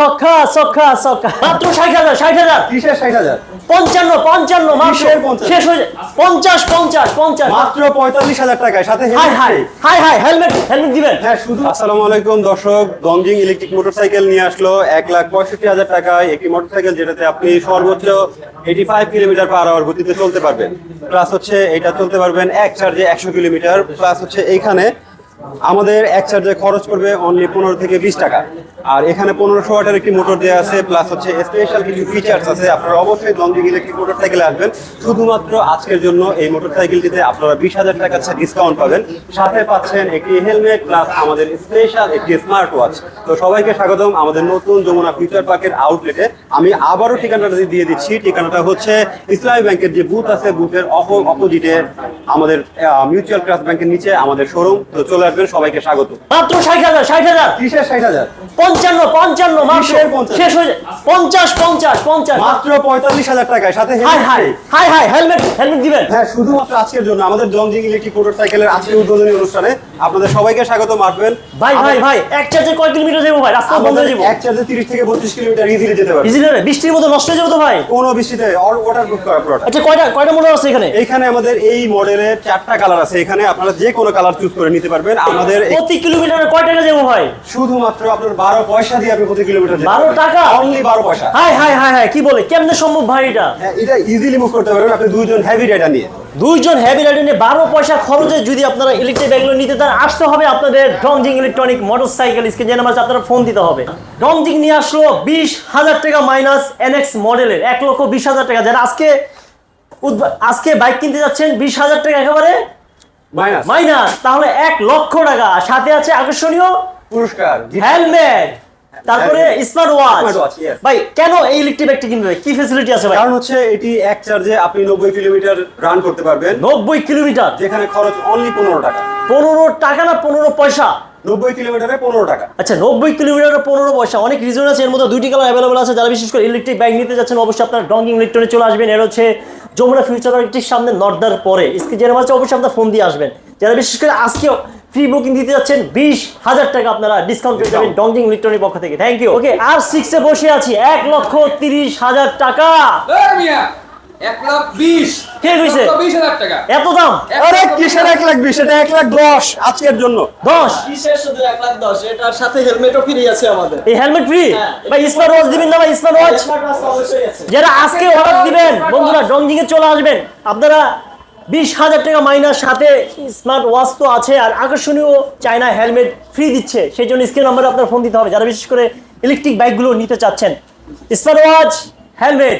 সখা সখা সখা। মাত্র ষাট হাজার ষাট হাজার। কিসের ষাট হাজার? পঞ্চান্ন পঞ্চান্ন মাত্র। শেষ হয়ে যায়। পঞ্চাশ পঞ্চাশ পঞ্চাশ। মাত্র পঁয়তাল্লিশ হাজার টাকায় সাথে হাই হাই হাই হাই হেলমেট হেলমেট দিবেন। হ্যাঁ শুধু আসসালামু আলাইকুম দর্শক। গঞ্জিং ইলেকট্রিক মোটরসাইকেল নিয়ে আসলো এক লাখ পঁয়ষট্টি হাজার টাকায় একটি মোটরসাইকেল যেটাতে আপনি সর্বোচ্চ eighty five kilometre per hour গতিতে চলতে পারবেন। প্লাস হচ্ছে এটা চলতে পারবেন এক চার্জে একশো কিলোমিটার। প্লাস হচ্ছে এইখানে আমাদের এক চার্জে খরচ পড়বে অনলি পনেরো থেকে বিশ টাকা। আর এখানে পনেরোশো ওয়াটের একটি মোটর দেওয়া আছে প্লাস হচ্ছে স্পেশাল কিছু ফিচার্স আছে। আপনারা অবশ্যই গঞ্জিং ইলেকট্রিক মোটরসাইকেলে আসবেন। শুধুমাত্র আজকের জন্য এই মোটরসাইকেলটিতে আপনারা বিশ হাজার টাকা ডিসকাউন্ট পাবেন। সাথে পাচ্ছেন একটি হেলমেট প্লাস আমাদের স্পেশাল একটি স্মার্ট ওয়াচ তো সবাইকে স্বাগতম আমাদের নতুন যমুনা ফিউচার পার্কের আউটলেটে আমি আবারও ঠিকানাটা দিয়ে দিচ্ছি, ঠিকানাটা হচ্ছে ইসলামী ব্যাংকের যে বুথ আছে বুথের অপোজিটে আমাদের মিউচুয়াল ট্রাস্ট ব্যাংকের নিচে, আমাদের শোরুম তো চলে আসবেন। সবাইকে স্বাগত। মাত্র ষাট হাজার ষাট হাজার? কিসের ষাট হাজার। পঞ্চান্ন পঞ্চান্ন মাত্র শেষ হয়ে যায়। পঞ্চাশ পঞ্চাশ পঞ্চাশ। মাত্র পঁয়তাল্লিশ হাজার টাকায় সাথে হাই হাই হাই হাই হেলমেট হেলমেট দিবেন। হ্যাঁ শুধুমাত্র আজকের জন্য আমাদের জংজিং ইলেকট্রিক মোটরসাইকেলের আজকের উদ্বোধনী অনুষ্ঠানে আপনাদের সবাইকে স্বাগত মারবেন ভাই ভাই ভাই এক চার্জে কয় কিলোমিটার যাব ভাই? রাস্তা বন্ধ হয়ে যাব এক চার্জে তিরিশ থেকে বত্রিশ কিলোমিটার ইজিলি যেতে পারবে। ইজিলি বৃষ্টির মতো নষ্ট হয়ে যাব তো ভাই? কোনো বৃষ্টিতে অল ওয়াটার প্রুফ করা পুরোটা। আচ্ছা কয়টা কয়টা মোটর আছে এখানে? এইখানে আমাদের এই মডেলের চারটা কালার আছে। এখানে আপনারা যে কোনো কালার চুজ করে নিতে পারবেন। আমাদের প্রতি কিলোমিটারে কয় টাকা শুধুমাত্র আপনার বারো পয়সা দিয়ে আপনি প্রতি কিলোমিটার বারো টাকা? অনলি বারো পয়সা। হাই হাই হাই হাই কি বলে? কেমনে সম্ভব ভাই এটা? হ্যাঁ এটা ইজিলি মুভ করতে পারবেন। আপনি দুইজন হেভি রাইডার নিয়ে। দুইজন হেভি রাইডার নিয়ে বারো পয়সা খরচে যদি আপনারা ইলেকট্রিক ব্যাগগুলো নিতে চান আসতে হবে আপনাদের ডংজিং ইলেকট্রনিক মোটরসাইকেল স্ক্রিন যে আছে আপনারা ফোন দিতে হবে। ডংজিং নিয়ে আসলো বিশ হাজার টাকা মাইনাস এনএক্স মডেলের এক লক্ষ বিশ হাজার টাকা। যারা আজকে আজকে বাইক কিনতে যাচ্ছেন বিশ হাজার টাকা একেবারে মাইনাস। মাইনাস তাহলে এক লক্ষ টাকা। সাথে আছে আকর্ষণীয় পুরস্কার হেলমেট। তারপরে smart watch Smart watch, yes. ভাই কেন এই ইলেকট্রিক ব্যাগটি কিনবে? কি ফেসিলিটি আছে ভাই? কারণ হচ্ছে এটি এক চার্জে আপনি নব্বই কিলোমিটার রান করতে পারবেন। নব্বই কিলোমিটার? যেখানে খরচ অনলি পনেরো টাকা। পনেরো টাকা না পনেরো পয়সা? নব্বই কিলোমিটারে পনেরো টাকা। আচ্ছা নব্বই কিলোমিটার পনেরো পয়সা। অনেক রিজন আছে এর মধ্যে দুইটি কালার অ্যাভেলেবল আছে। যারা বিশেষ করে ইলেকট্রিক বাইক নিতে যাচ্ছেন অবশ্যই আপনার ডঙ্গিং ইলেকট্রনিক চলে আসবেন। এর হচ্ছে যমুনা ফিউচার মার্কেটের সামনে নর্দার পরে। স্ক্রিন জেনে অবশ্যই আপনার ফোন দিয়ে আসবেন। যারা বিশেষ করে আজকেও ফ্রি বুকিং দিতে যাচ্ছেন বিশ হাজার টাকা আপনারা ডিসকাউন্ট পেয়ে যাবেন ডংজিং ইলেকট্রনিক পক্ষ থেকে। থ্যাংক ইউ ওকে আর সিক্সে বসে আছি এক লক্ষ তিরিশ হাজার টাকা। এক লাখ বিশ। কে কইছে? বিশ হাজার টাকা। এত দাম? আরে কিসের এক লাখ বিশ? এটা এক লাখ দশ আজকের জন্য। দশ? কিসের শুধু এক লাখ দশ? এটার সাথে হেলমেটও ফ্রি আছে আমাদের। এই হেলমেট ফ্রি? হ্যাঁ। ভাই স্মার্ট ওয়াচ দিবেন না ভাই স্মার্ট ওয়াচ? Smart watch অবশ্যই আছে। যারা আজকে অর্ডার দিবেন বন্ধুরা ডংজিং এ চলে আসবেন। আপনারা বিশ হাজার টাকা মাইনাস সাথে স্মার্ট ওয়াচ তো আছে আর আকর্ষণীয় চায়না হেলমেট ফ্রি দিচ্ছে। সেই জন্য স্ক্রিন নাম্বারে আপনার ফোন দিতে হবে। যারা বিশেষ করে ইলেকট্রিক বাইকগুলো নিতে চাচ্ছেন স্মার্ট ওয়াচ হেলমেট